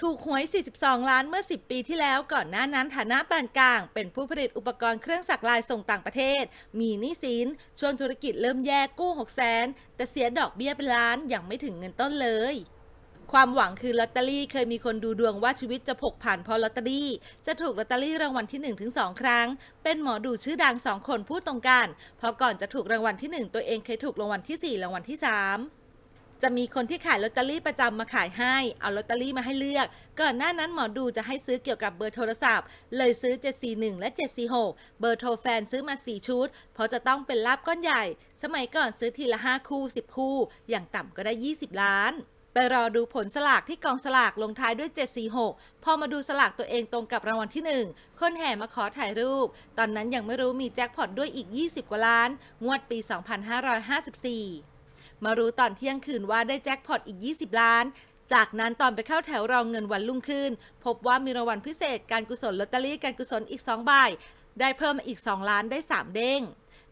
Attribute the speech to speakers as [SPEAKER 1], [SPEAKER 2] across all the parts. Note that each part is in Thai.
[SPEAKER 1] ถูกหวย 42 ล้านเมื่อ 10 ปีที่แล้วก่อนหน้านั้นฐานะปานกลาง เป็นผู้ผลิตอุปกรณ์เครื่องสักลายส่งต่างประเทศ มีหนี้สินช่วงธุรกิจเริ่มแย่กู้6 0 0 0 0 0แต่เสียดอกเบี้ยเป็นล้านยังไม่ถึงเงินต้นเลย ความหวังคือลอตเตอรี่เคยมีคนดูดวงว่าชีวิตจะผกผ่านเพราะลอตเตอรี่ จะถูกลอตเตอรี่รางวัลที่ 1-2 ครั้ง เป็นหมอดูชื่อดังสองคนพูดตรงกันเพราะก่อนจะถูกรางวัลที่ 1 ตัวเองเคยถูกรางวัลที่4รางวัลที่ 3 จะมีคนที่ขายลอตเตอรี่ประจำมาขายให้ เอาลอตเตอรี่มาให้เลือก ก่อนหน้านั้นหมอดูจะให้ซื้อเกี่ยวกับเบอร์โทรศัพท์ เลยซื้อ 741 และ 746 เบอร์โทรแฟนซื้อมา 4 ชุด เพราะจะต้องเป็นลาบก้อนใหญ่ สมัยก่อนซื้อทีละ 5 คู่ 10 คู่ อย่างต่ำก็ได้ 20 ล้านไปรอดูผลสลากที่กองสลากลงท้ายด้วย 746 พอมาดูสลากตัวเองตรงกับรางวัลที่ 1 คนแห่มาขอถ่ายรูป ตอนนั้นยังไม่รู้มีแจ็คพอตด้วยอีก 20 กว่าล้าน งวดปี 2554 มารู้ตอนเที่ยงคืนว่าได้แจ็คพอตอีก 20 ล้าน จากนั้นตอนไปเข้าแถวรองเงินวันรุ่งขึ้น พบว่ามีรางวัลพิเศษการกุศลลอตเตอรี่การกุศลอีก2ใบได้เพิ่มมาอีก 2 ล้านได้ 3 เด้ง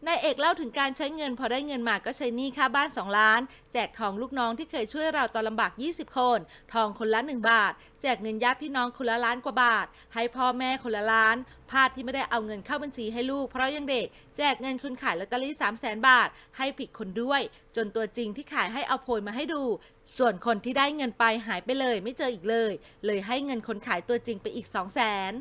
[SPEAKER 1] นายเอกเล่าถึงการใช้เงินพอได้เงินมาก็ใช้หนี้ค่าบ้าน 2 ล้าน แจกทองลูกน้องที่เคยช่วยเราตอนลำบาก 20 คน ทองคนละ 1 บาท แจกเงินญาติพี่น้องคนละล้านกว่าบาท ให้พ่อแม่คนละล้านพลาดที่ไม่ได้เอาเงินเข้าบัญชีให้ลูกเพราะยังเด็ก แจกเงินคนขายลอตเตอรี่ 3 0 0แสนบาท ให้ผิดคนด้วย จนตัวจริงที่ขายให้เอาโพยมาให้ดู ส่วนคนที่ได้เงินไปหายไปเลยไม่เจออีกเลย เลยให้เงินคนขายตัวจริงไปอีก 2 0 0แสน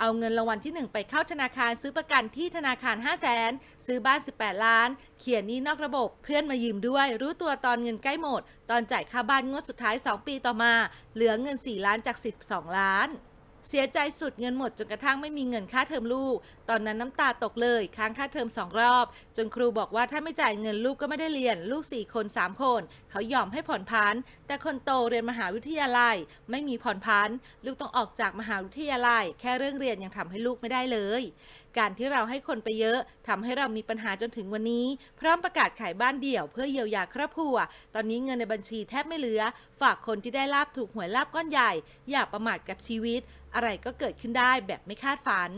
[SPEAKER 1] เอาเงินรางวัลที่ 1 ไปเข้าธนาคารซื้อประกันที่ธนาคาร 5 0 0แสนซื้อบ้าน 18 ล้าน เขียนนี้นอกระบบเพื่อนมายืมด้วย รู้ตัวตอนเงินใกล้หมด ตอนจ่ายค่าบ้านงวดสุดท้าย 2 ปีต่อมา เหลือเงิน 4 ล้านจาก 12 ล้าน เสียใจสุดเงินหมดจนกระทั่งไม่มีเงินค่าเทอมลูก ตอนนั้นน้ำตาตกเลยค้างค่าเทอมสองรอบ จนครูบอกว่าถ้าไม่จ่ายเงินลูกก็ไม่ได้เรียน ลูก4คน3คน เขายอมให้ผ่อนพันแต่คนโตเรียนมหาวิทยาลัย ไม่มีผ่อนพันลูกต้องออกจากมหาวิทยาลัย แค่เรื่องเรียนยังทำให้ลูกไม่ได้เลยการที่เราให้คนไปเยอะทำให้เรามีปัญหาจนถึงวันนี้ พร้อมประกาศขายบ้านเดี่ยวเพื่อเยียวยาครอบครัว ตอนนี้เงินในบัญชีแทบไม่เหลือ ฝากคนที่ได้ลาบถูกหวยลาบก้อนใหญ่ อย่าประมาทกับชีวิต อะไรก็เกิดขึ้นได้แบบไม่คาดฝัน